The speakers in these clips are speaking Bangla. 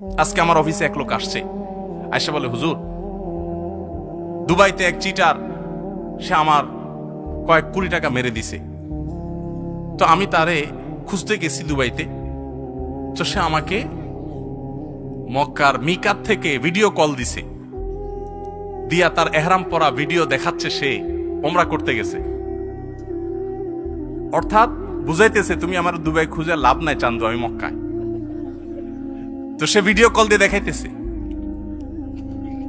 আজকে আমার অফিসে এক লোক আসছে। আয়সা বলে, হুজুর, দুবাইতে এক চিটার সে আমার কয়েক কোটি টাকা মেরে দিছে। তো আমি তারে খুঁজতে গেছি দুবাইতে। তো সে আমাকে মক্কার মিকার থেকে ভিডিও কল দিছে। দিয়া তার এহরাম পরা ভিডিও দেখাচ্ছে সে, ওমরা করতে গেছে। অর্থাৎ বুঝাইতেছে, তুমি আমার দুবাই খুঁজে লাভ নাই চান্দু, আমি মক্কায়। তো সে ভিডিও কল দিয়ে দেখাইতেছে।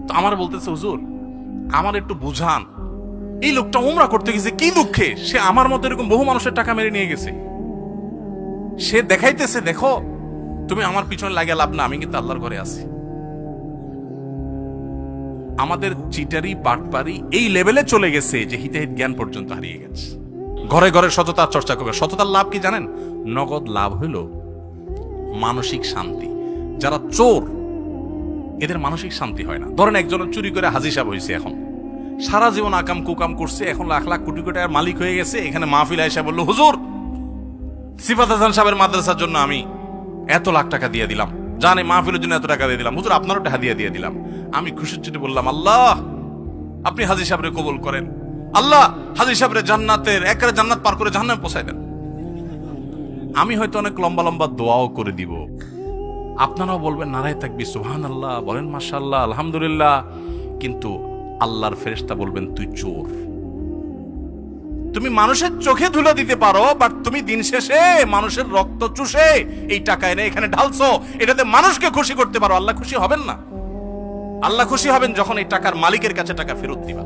তো আমার বলতেছে, হুজুর, আমার একটু বুঝান। এই লোকটা উমরা করতে গেছে, কি দুঃখে সে আমার মতো এরকম বহু মানুষের টাকা মেরে নিয়ে গেছে। সে দেখাইতেছে, দেখো, তুমি আমার পিছনে লাগিয়ে লাভ না, আমি কিন্তু আল্লাহর ঘরে আছি। আমাদের চিটারি, বাটপারি এই লেভেলে চলে গেছে যে হিতাহিত জ্ঞান পর্যন্ত হারিয়ে গেছে। ঘরে ঘরে সততার চর্চা করবে। সততার লাভ কি জানেন? নগদ লাভ হইল মানসিক শান্তি। যারা চোর, এদের মানসিক শান্তি হয় না। ধরেন একজন চুরি করে হাজির সাহেব হয়েছে এখন। সারা জীবন আকাম কুকাম করছে, এখন লাখ লাখ কোটি কোটি মালিক হয়ে গেছে, এখানে মাহফিল আয়সা বলল, হুজুর, সিফাত হাসান সাহেবের মাদ্রাসার জন্য আমি এত লাখ টাকা দিয়ে দিলাম। জানে মাহফিলের জন্য এত টাকা দিয়ে দিলাম। হুজুর, আপনারও টাকা দিয়ে দিয়ে দিলাম। আমি খুশির চিঠি বললাম, আল্লাহ, আপনি হাজির সাহেবের কবল করেন। আল্লাহ হাজির সাহেবের জান্নাতের, একেবারে জান্নাত পার করে জাহান্নামে পৌঁছায় দেন। আমি হয়তো অনেক লম্বা লম্বা দোয়াও করে দিব। আপনারাও বলবেন, নারায় থাকবি সুহান আল্লাহ বলেন মাশাল্লাহ আলহামদুলিল্লাহ। কিন্তু আল্লাহর ফেরেশতা বলবেন, তুই চোর। তুমি মানুষের চোখে ধুলো দিতে পারো বাট তুমি দিন শেষে মানুষের রক্ত চুষে এই টাকা এনে এখানে ঢালছো। এটাতে মানুষকে খুশি করতে পারো। আল্লাহ খুশি হবেন না। আল্লাহ খুশি হবেন যখন এই টাকার মালিকের কাছে টাকা ফেরত দিবা।